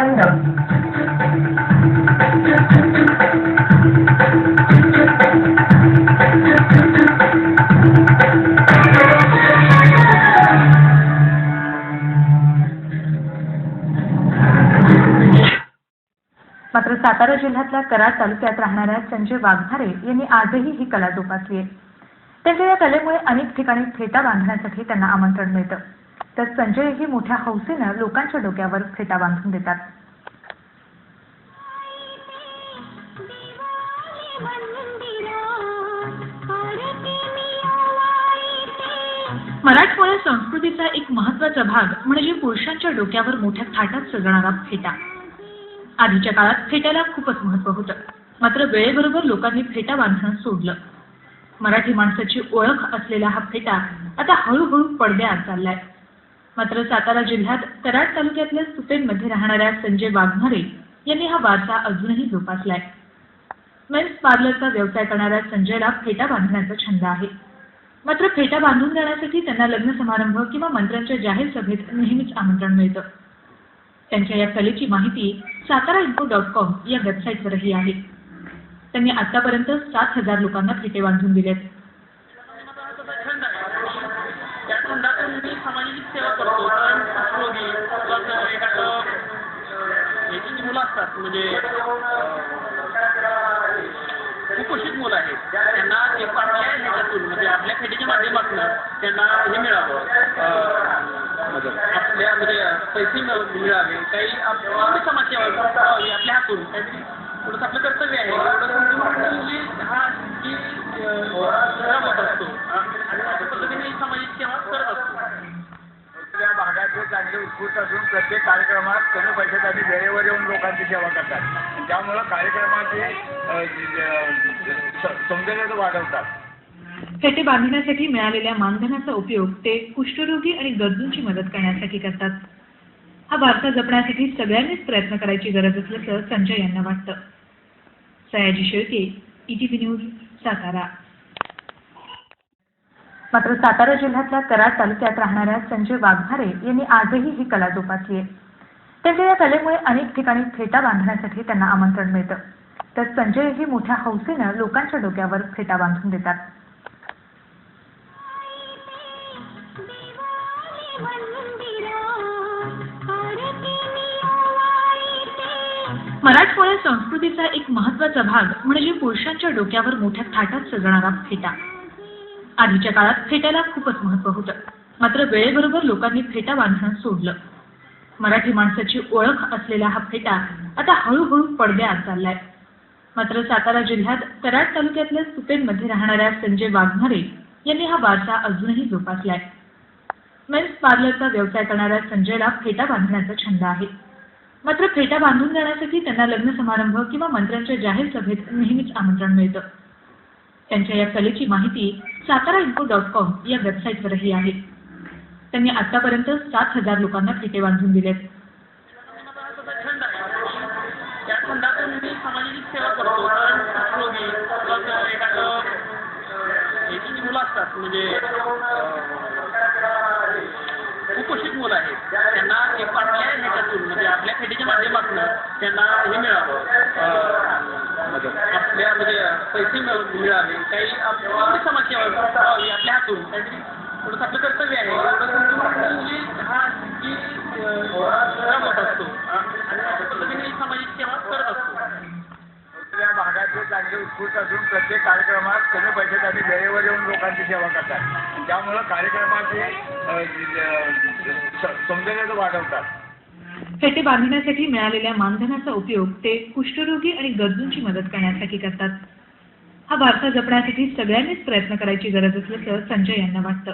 छंद मात्र सातारा जिल्ह्यातल्या कराड तालुक्यात राहणाऱ्या संजय वाघमारे यांनी आजही ही कला जोपासली आहे. त्यांच्या या कलेमुळे अनेक ठिकाणी फेटा बांधण्यासाठी त्यांना आमंत्रण मिळतं. तर संजयही मोठ्या हौसेनं लोकांच्या डोक्यावर फेटा बांधून देतात. मराठमोळ्या संस्कृतीचा एक महत्त्वाचा भाग म्हणजे पुरुषांच्या डोक्यावर मोठ्या थाटात सजणारा फेटा. आधीच्या काळात फेट्याला खूपच महत्त्व होतं. मात्र वेळेबरोबर लोकांनी फेटा बांधणं सोडलं. मराठी माणसाची ओळख असलेला हा फेटा आता हळूहळू पडद्याआड चाललाय. मात्र सातारा जिल्ह्यात कराड तालुक्यातल्या सुपेनमध्ये राहणाऱ्या संजय वाघमारे यांनी हा वारसा अजूनही जोपासलाय. मेन्स पार्लरचा व्यवसाय करणाऱ्या संजयला फेटा बांधण्याचा छंद आहे. मात्र फेटा बांधून देण्यासाठी त्यांना लग्न समारंभ किंवा मंत्र्यांच्या जाहीर सभेत नेहमीच आमंत्रण मिळतं. त्यांच्या या कलेची माहिती सातारा इन्फो डॉट कॉम या वेबसाईटवरही आहे. त्यांनी आतापर्यंत सात हजार लोकांना फेटे बांधून दिलेत. कुपोषित मुलं आहेत त्यांना एक आपल्या ह्याच्यातून म्हणजे आपल्या खेडीच्या माध्यमातून त्यांना हे मिळावं. आपल्या म्हणजे पैसे मिळावे. काही आप- समाजसेवा आपल्या हातून. काहीतरी थोडंसं आपलं कर्तव्य आहे. उत्स्फूर्त असून प्रत्येक कार्यक्रमात कमी पैशात आणि वेळेवर येऊन लोकांची सेवा करतात. त्यामुळं कार्यक्रमाचे सौंदर्य वाढवतात. फेटे बांधण्यासाठी मिळालेल्या मानधनाचा उपयोग ते कुष्ठरोगी आणि गरजूंची मदत करण्यासाठी करतात. हा वारसा जपण्यासाठी सगळ्यांनीच प्रयत्न करायची गरज असल्याचं संजय यांना वाटतं. Sayaji Shelke ETV news Satara. मात्र सातारा जिल्ह्यातल्या कराड तालुक्यात राहणाऱ्या संजय वाघमारे यांनी आजही ही कला जोपासली आहे. त्यांच्या या कलेमुळे अनेक ठिकाणी फेटा बांधण्यासाठी त्यांना आमंत्रण मिळतं. तर संजयही मोठ्या हौसेनं लोकांच्या डोक्यावर फेटा बांधून देतात. मराठवाड्या संस्कृतीचा एक महत्त्वाचा भाग म्हणजे पुरुषांच्या डोक्यावर मोठ्या थाटात सजणारा फेटा. आधीच्या काळात फेट्याला खूपच महत्त्व होतं. मात्र वेळेबरोबर लोकांनी फेटा बांधणं सोडलं. मराठी माणसाची ओळख असलेला हा फेटा आता हळूहळू पडद्याआड चाललाय. मात्र सातारा जिल्ह्यात कराड तालुक्यातल्या सुपेनमध्ये राहणाऱ्या संजय वाघमारे यांनी हा वारसा अजूनही जोपासलाय. मेन्स पार्लरचा व्यवसाय करणाऱ्या संजयला फेटा बांधण्याचा छंद आहे. मात्र फेटा बांधून जाण्यासाठी त्यांना लग्न समारंभ किंवा मंत्र्यांच्या जाहीर सभेत नेहमीच आमंत्रण मिळतं. त्यांच्या या कलेची माहिती सातारा इन्फो डॉट कॉम या वेबसाईटवरही आहे. त्यांनी आतापर्यंत सात हजार लोकांना फेटे बांधून दिलेत. सामाजिक सेवा करतो म्हणजे कुपोषित मुलं आहेत. त्यांना एक आपल्या ह्याच्यातून म्हणजे आपल्या खेडीच्या माध्यमातून त्यांना हे मिळावं. पैसे मिळ- मिळावे काही समाजसेवा करावी आपल्या हातून काहीतरी थोडंसं आपलं कर्तव्य आहे. एवढं समजून जी हा जी अं, श्रम होत असतो आणि अशा पद्धतीने सामाजिक सेवा करत असतो. या भागाचे चांगले उत्कृष्ट असून प्रत्येक कार्यक्रमात कमी पैशात आणि वेळेवर येऊन लोकांची सेवा करतात. त्यामुळं कार्यक्रमाचे सौंदर्य वाढवतात. फेटे बांधण्यासाठी मिळालेल्या मानधनाचा उपयोग ते कुष्ठरोगी आणि गरजूंची मदत करण्यासाठी करतात. हा वारसा जपण्यासाठी सगळ्यांनीच प्रयत्न करायची गरज असल्याचं संजय यांना वाटतं.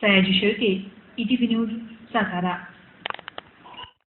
Sayaji Shelke ETV news Satara.